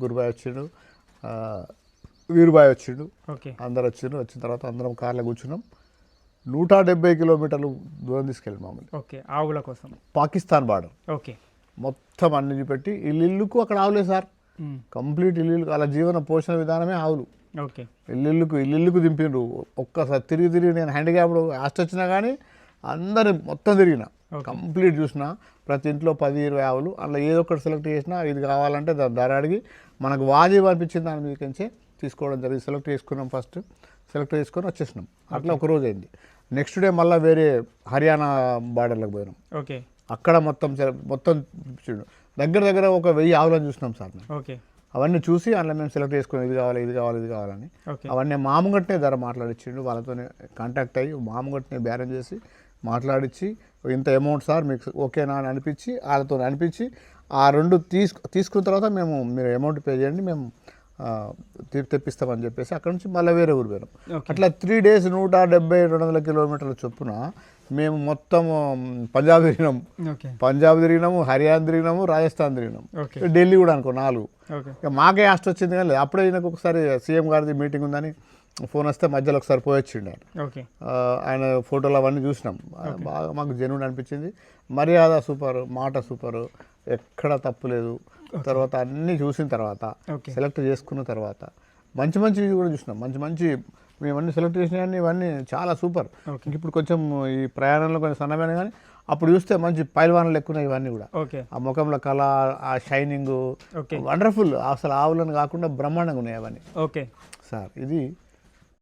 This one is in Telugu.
గురుబాయ్ వచ్చిండు. వీరుబాయ్ వచ్చిండు. ఓకే. అందరు వచ్చిండు వచ్చిన తర్వాత అందరం కార్లో కూర్చున్నాం. నూట డెబ్బై కిలోమీటర్లు దూరం తీసుకెళ్ళి మామూలు ఓకే. ఆవుల కోసం. పాకిస్తాన్ బార్డర్. ఓకే. మొత్తం అన్ని చూపెట్టి ఇల్లు ఇల్లుకు అక్కడ ఆవులే సార్. కంప్లీట్ ఇల్లు అలా జీవన పోషణ విధానమే ఆవులు. ఓకే. ఇల్లుకు ఇల్లుకు దింపిండ్రు. ఒక్కసారి తిరిగి తిరిగి నేను హ్యాండిక్యాప్డ్ ఆస్ట్ వచ్చినా కానీ అందరు మొత్తం తిరిగిన. కంప్లీట్ చూసిన ప్రతి ఇంట్లో పది ఇరవై ఆవులు అందులో ఏదో ఒకటి సెలెక్ట్ చేసినా ఇది కావాలంటే దా- ధర అడిగి మనకు వాజిబ్ అనిపించింది దాని మీదకించే తీసుకోవడం జరిగింది. సెలెక్ట్ చేసుకున్నాం ఫస్ట్. సెలెక్ట్ చేసుకొని వచ్చేసినాం. అట్లా ఒక రోజు అయింది. నెక్స్ట్ డే మళ్ళీ వేరే హర్యానా బార్డర్లకు పోయినాం. ఓకే. అక్కడ మొత్తం మొత్తం చూడు. దగ్గర దగ్గర ఒక వెయ్యి ఆవులను చూసినాం సార్ ఓకే. అవన్నీ చూసి అందులో మేము సెలెక్ట్ చేసుకుని ఇది కావాలి ఇది కావాలి ఇది కావాలని. అవన్నీ మామగట్నే ధర మాట్లాడిచ్చిండు. వాళ్ళతోనే కాంటాక్ట్ అయ్యి మామగట్నే బేరం చేసి మాట్లాడించి ఇంత అమౌంట్ సార్ మీకు ఓకేనా? అని అనిపించి వాళ్ళతో అనిపించి ఆ రెండు తీసుకు తీసుకున్న తర్వాత మేము మీరు అమౌంట్ పే చేయండి మేము తెప్పిస్తామని చెప్పేసి అక్కడ నుంచి మళ్ళీ వేరే ఊరు పోయినాం. అట్లా త్రీ డేస్ నూట డెబ్బై రెండు వందల కిలోమీటర్ల చొప్పున మేము మొత్తం పంజాబ్ తిరిగినాం. ఓకే. పంజాబ్ తిరిగినాము హర్యానా తిరిగినాము రాజస్థాన్ తిరిగినాం. ఓకే. ఢిల్లీ కూడా అనుకో నాలుగు. మాకే ఆస్ట్ వచ్చింది కానీ. అప్పుడే ఈయనకు ఒకసారి సీఎం గారిది మీటింగ్ ఉందని ఫోన్ వస్తే మధ్యలో ఒకసారి పోయొచ్చిండు ఆయన. ఓకే. ఆయన ఫోటోలు అవన్నీ చూసినాం. బాగా మాకు జెన్యున్ అనిపించింది. మర్యాద సూపర్ మాట సూపర్ ఎక్కడ తప్పు లేదు. తర్వాత అన్నీ చూసిన తర్వాత ఓకే. సెలెక్ట్ చేసుకున్న తర్వాత మంచి మంచి కూడా చూసినాం. మంచి మంచి మేమన్నీ సెలెక్ట్ చేసినవన్నీ ఇవన్నీ చాలా సూపర్. ఇప్పుడు కొంచెం ఈ ప్రయాణంలో కొంచెం సన్నమైన కానీ అప్పుడు చూస్తే మంచి పైల్వాన్లు ఎక్కువ ఇవన్నీ కూడా. ఓకే. ఆ ముఖంలో కళ ఆ షైనింగ్ వండర్ఫుల్. అసలు ఆవులను కాకుండా బ్రహ్మాండంగా ఉన్నాయి అవన్నీ. ఓకే. సార్ ఇది